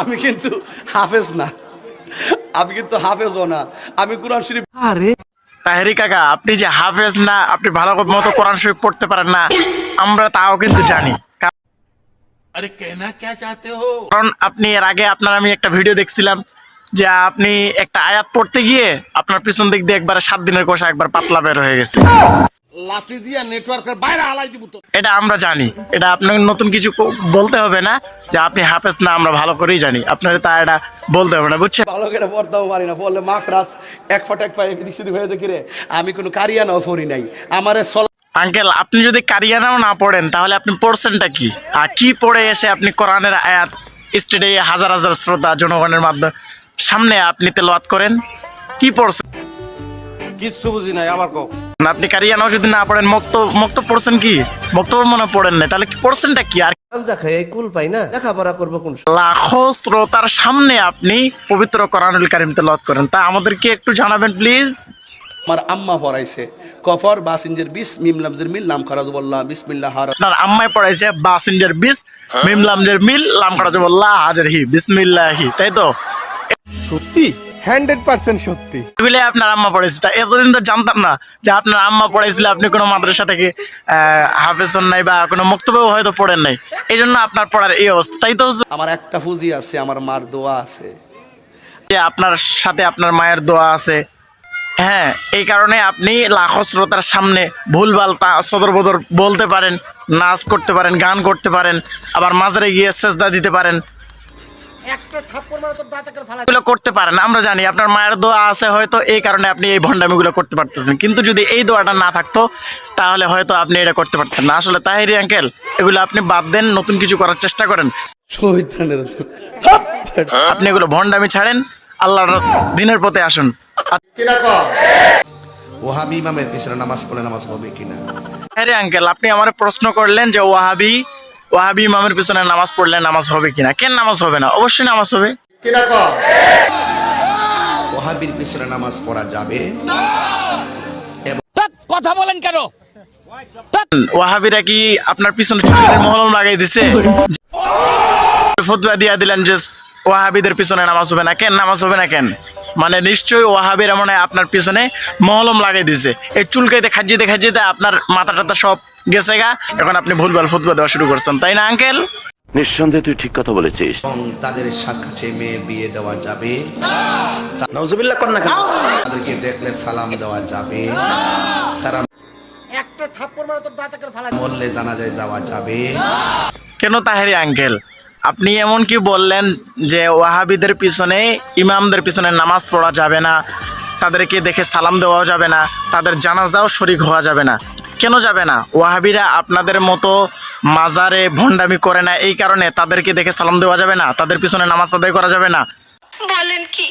আমি কিন্তু হাফেজ না। আমি কিন্তু হাফেজও না। আমি কোরআন শরীফ আরে। তাহেরি কাকা আপনি যে হাফেজ না আপনি ভালো মতো কোরআন শরীফ পড়তে পারেন না। আমরা তাও কিন্তু জানি। আরে কেনা কে চাতে হো? কারণ আপনি এর আগে আপনার আমি একটা ভিডিও দেখছিলাম যে আপনি একটা আয়াত পড়তে গিয়ে আপনার পিছন দিক দিয়ে একবার সাত দিনের কোষা একবার পাতলা বের হয়ে গেছে। লাঠি দিয়া নেটওয়ার্কের বাইরে হালাই দিব তো। এটা আমরা জানি। এটা আপনাকে নতুন কিছু বলতে হবে না যে আপনি হাফেজ না আমরা ভালো করেই জানি। আপনার তা এটা বলতে হবে না বুঝছেন? ভালো করে পড়তেও পারি না বললে মাখরাস এক ফট এক পায়ে এদিক সেদিক হয়েছে কিরে? আমি কোনো কারিয়ানাও পড়ি নাই। আমারে সল আঙ্কেল আপনি যদি কারিয়ানাও না পড়েন তাহলে আপনি পড়ছেনটা কি? আর কি পড়ে এসে আপনি কোরআনের আয়াত স্টেডে হাজার হাজার শ্রোতা জনগণের মাধ্যমে সামনে আপনি তেলাওয়াত করেন। কি পড়ছেন? কিচ্ছু বুঝি নাই আবার কও। আপনি কারিয়ানাও যদি না পড়েন মুক্ত মুক্ত পড়ছেন কি? বক্তব্য মনে পড়েন না তাহলে কি পড়ছেনটা কি? আর গাঞ্জা খাই এই কুল পাই না লেখাপড়া করব কোন লাখো শ্রোতার সামনে আপনি পবিত্র কোরআনুল কারিম তেলাওয়াত করেন। তা আমাদেরকে একটু জানাবেন প্লিজ আমার আম্মা পড়াইছে। কফর বাসিঞ্জের বিস মিম লামজের মিল নাম খারাজ বল্লাহ বিসমিল্লাহ হার। আপনার আম্মাই পড়াইছে বাসিন্ডের বিস মিমলামদের মিল লাম করা বল্লাহ হাজার হি বিসমিল্লাহি তাই তো? সত্যি? হান্ড্রেড পার্সেন্ট সত্যি। এগুলো আপনার আম্মা পড়াইছে তা এতদিন তো জানতাম না যে আপনার আম্মা পড়াইছিল আপনি কোনো মাদ্রাসা থেকে হাফেজন নাই বা কোনো হয়তো পড়েন নাই। এই জন্য আপনার পড়ার এই অবস্থা। তাই তো আমার একটা ফুজি আছে আমার মার দোয়া আছে। যে আপনার সাথে আপনার মায়ের দোয়া আছে। হ্যাঁ এই কারণে আপনি লাখো শ্রোতার সামনে ভুলভাল তা সদর বদর বলতে পারেন নাচ করতে পারেন গান করতে পারেন আবার মাঝারে গিয়ে সেজদা দিতে পারেন। করতে পারেন আমরা জানি আপনার মায়ের দোয়া আছে হয়তো এই কারণে আপনি এই ভণ্ডামিগুলো করতে পারতেছেন। কিন্তু যদি এই দোয়াটা না থাকতো তাহলে হয়তো আপনি এটা করতে পারতেন না। আসলে তাহিরি আঙ্কেল এগুলো আপনি বাদ দেন নতুন কিছু করার চেষ্টা করেন। আপনি এগুলো ভণ্ডামি ছাড়েন আল্লাহর দিনের পথে আসুন। ওহাবি ইমামের পিছনে নামাজ পড়ে নামাজ হবে কিনা? হ্যাঁ রে আঙ্কেল আপনি আমার প্রশ্ন করলেন যে ওয়াহাবি ওয়াহাবি ইমামের পিছনে নামাজ পড়লে নামাজ হবে কিনা? কেন নামাজ হবে না? অবশ্যই নামাজ হবে। ওহাবির পিছনে নামাজ পড়া যাবে। ওয়াহাবিরা কি আপনার পিছনে মহলম লাগাই দিছে? ফতুয়া দিয়া দিলেন যে ওয়াহাবিদের পিছনে নামাজ হবে না। কেন নামাজ হবে না কেন? মানে নিশ্চয়ই ওয়াহাবিরা মনে হয় আপনার পিছনে মহলম লাগাই দিছে। এই চুলকাইতে খাজিতে খাজিতে আপনার মাথা টাথা সব গেছে গা এখন আপনি ভুলভাল ফতুয়া দেওয়া শুরু করছেন তাই না আঙ্কেল? নিঃসন্দেহে তুই ঠিক কথা বলেছিস। তাদের সাক্ষাৎে মেয়ে বিয়ে দেওয়া যাবে। নজুবিল্লাহ কর না কেন? তাদেরকে দেখলে সালাম দেওয়া যাবে। তারা মরলে জানাজায় যাওয়া যাবে। কেন তাহেরি আঙ্কেল? আপনি এমন কি বললেন যে ওয়াহাবিদের পিছনে ইমামদের পিছনে নামাজ পড়া যাবে না তাদেরকে দেখে সালাম দেওয়াও যাবে না তাদের জানাজাও শরিক হওয়া যাবে না। কেন যাবে না? ওয়াহাবিরা আপনাদের মতো মাজারে ভণ্ডামি করে না এই কারণে তাদেরকে দেখে সালাম দেওয়া যাবে না তাদের পিছনে নামাজ আদায় করা যাবে না। বলেন কি?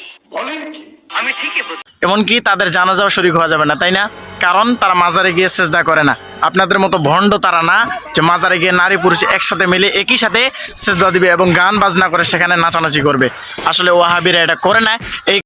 এমনকি তাদের জানাজাও শরিক হওয়া যাবে না তাই না? কারণ তারা মাজারে গিয়ে সেজদা করে না। আপনাদের মতো ভণ্ড তারা না যে মাজারে গিয়ে নারী পুরুষ একসাথে মিলে একই সাথে সেজদা দিবে এবং গান বাজনা করে সেখানে নাচানাচি করবে। আসলে ওয়াহাবিরা এটা করে না এই